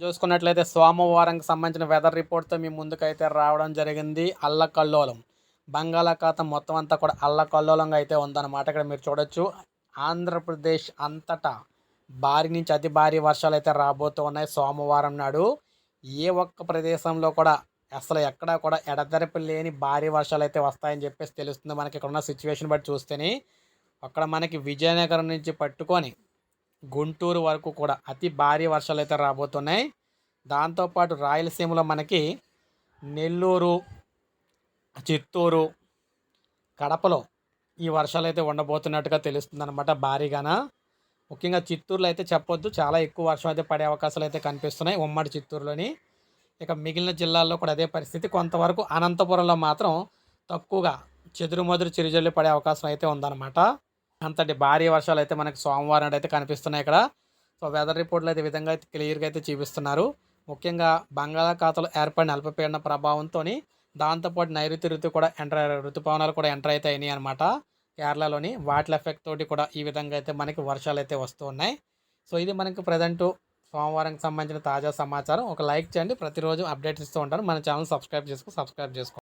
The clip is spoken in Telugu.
చూసుకున్నట్లయితే సోమవారంకి సంబంధించిన వెదర్ రిపోర్ట్తో మీ ముందుకైతే రావడం జరిగింది. అల్లకల్లోలం. బంగాళాఖాతం మొత్తం అంతా కూడా అల్లకల్లోలంగా అయితే ఉందన్నమాట. ఇక్కడ మీరు చూడొచ్చు. ఆంధ్రప్రదేశ్ అంతటా భారీ నుంచి అతి భారీ వర్షాలు అయితే రాబోతూ ఉన్నాయి సోమవారం నాడు. ఏ ఒక్క ప్రదేశంలో కూడా అసలు ఎక్కడా కూడా ఎడతెరపి లేని భారీ వర్షాలు అయితే వస్తాయని చెప్పేసి తెలుస్తుంది. మనకి ఇక్కడ ఉన్న సిచ్యువేషన్ బట్టి చూస్తేనే. అక్కడ మనకి విజయనగరం నుంచి పట్టుకొని గుంటూరు వరకు కూడా అతి భారీ వర్షాలు అయితే రాబోతున్నాయి. దాంతోపాటు రాయలసీమలో మనకి నెల్లూరు చిత్తూరు కడపలో ఈ వర్షాలు అయితే ఉండబోతున్నట్టుగా తెలుస్తుంది అనమాట భారీగాన. ముఖ్యంగా చిత్తూరులో అయితే చెప్పొద్దు చాలా ఎక్కువ వర్షం అయితే పడే అవకాశాలు అయితే కనిపిస్తున్నాయి ఉమ్మడి చిత్తూరులోని. ఇక మిగిలిన జిల్లాల్లో కూడా అదే పరిస్థితి. కొంతవరకు అనంతపురంలో మాత్రం తక్కువగా చెదురుమదురు చిరుజల్లు పడే అవకాశం అయితే ఉందన్నమాట. అంతటి భారీ వర్షాలు అయితే మనకి సోమవారం నాడు అయితే కనిపిస్తున్నాయి ఇక్కడ. సో వెదర్ రిపోర్ట్లు అయితే విధంగా అయితే క్లియర్గా అయితే చూపిస్తున్నారు. ముఖ్యంగా బంగాళాఖాతంలో ఏర్పడిన అల్పపీడన ప్రభావంతో దాంతోపాటు నైరుతి ఋతు కూడా ఎంటర్ ఋతుపవనాలు కూడా ఎంటర్ అయితే అయినాయి అనమాట కేరళలోని వాటి ఎఫెక్ట్ తోటి కూడా ఈ విధంగా అయితే మనకి వర్షాలు అయితే వస్తూ ఉన్నాయి. సో ఇది మనకి ప్రజెంట్ సోమవారంకి సంబంధించిన తాజా సమాచారం. ఒక లైక్ చేయండి. ప్రతిరోజు అప్డేట్స్ ఇస్తూ ఉంటాను. మన ఛానల్ సబ్స్క్రైబ్ చేసుకో సబ్స్క్రైబ్ చేసుకో.